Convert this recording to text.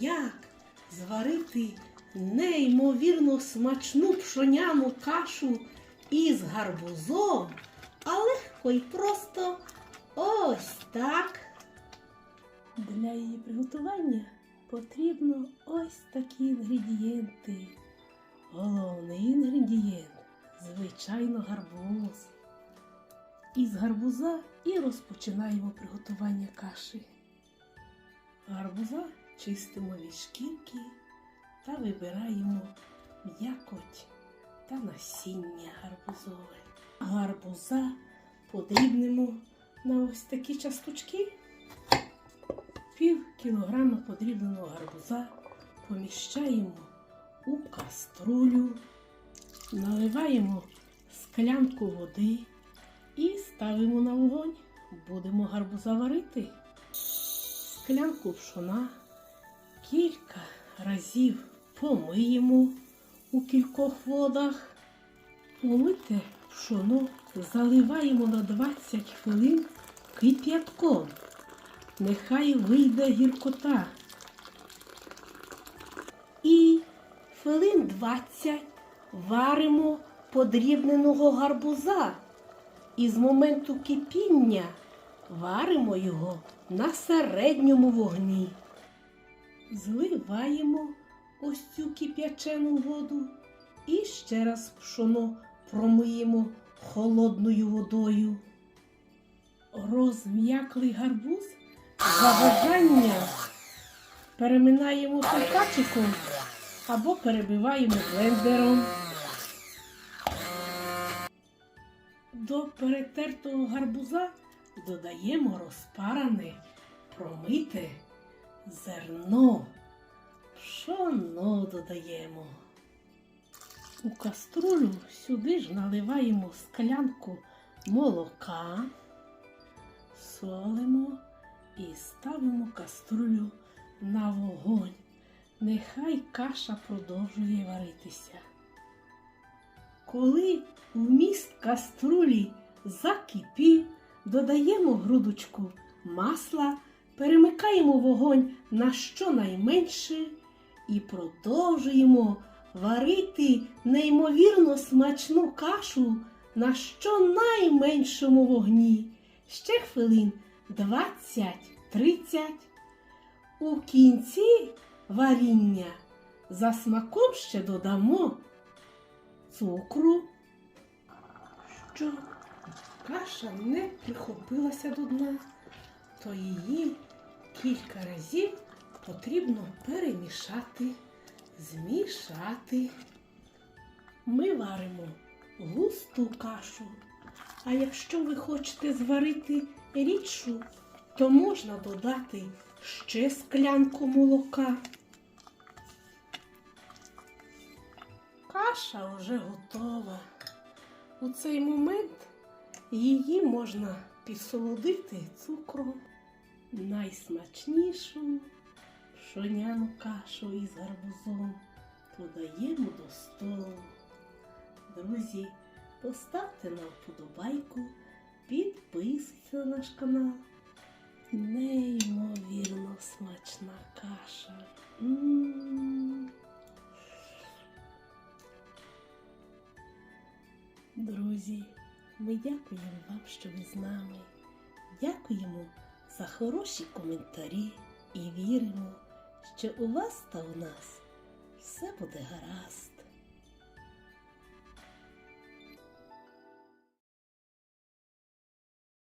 як зварити неймовірно смачну пшоняну кашу із гарбузом, а легко й просто ось так. Для її приготування потрібно ось такі інгредієнти. Головний інгредієнт звичайно гарбуз. Із гарбуза і розпочинаємо приготування каші. Гарбуза чистимо від та вибираємо м'якоть та насіння гарбузове. Гарбуза подрібнемо на ось такі часточки. Пів кілограма подрібненого гарбуза поміщаємо у каструлю, наливаємо склянку води і ставимо на вогонь. Будемо гарбуза варити. Склянку пшона кілька разів помиємо у кількох водах. Помите пшоно заливаємо на 20 хвилин кип'ятком. Нехай вийде гіркота. І хвилин 20 варимо подрібненого гарбуза. І з моменту кипіння варимо його на середньому вогні. Зливаємо ось цю кип'ячену воду і ще раз пшоно промиємо холодною водою. Розм'яклий гарбуз за бажанням переминаємо токачиком або перебиваємо блендером. До перетертого гарбуза додаємо розпаране, промите зерно. Пшоно додаємо. У каструлю сюди ж наливаємо склянку молока, солимо і ставимо каструлю на вогонь. Нехай каша продовжує варитися. Коли вміст каструлі закипів, додаємо грудочку масла, перемикаємо вогонь на щонайменше і продовжуємо варити неймовірно смачну кашу на щонайменшому вогні. Ще хвилин 20-30. У кінці варіння за смаком ще додамо цукру, що каша не прихопилася до дна, то її кілька разів потрібно перемішати, змішати. Ми варимо густу кашу. А якщо ви хочете зварити рідшу, то можна додати ще склянку молока. Каша вже готова. У цей момент її можна підсолодити цукром. Найсмачнішу пшоняну кашу із гарбузом подаємо до столу. Друзі, поставте нам вподобайку, підписуйтесь на наш канал. Неймовірно смачна каша. Друзі, ми дякуємо вам, що ви з нами. Дякуємо за хороші коментарі і віримо, що у вас та у нас все буде гаразд.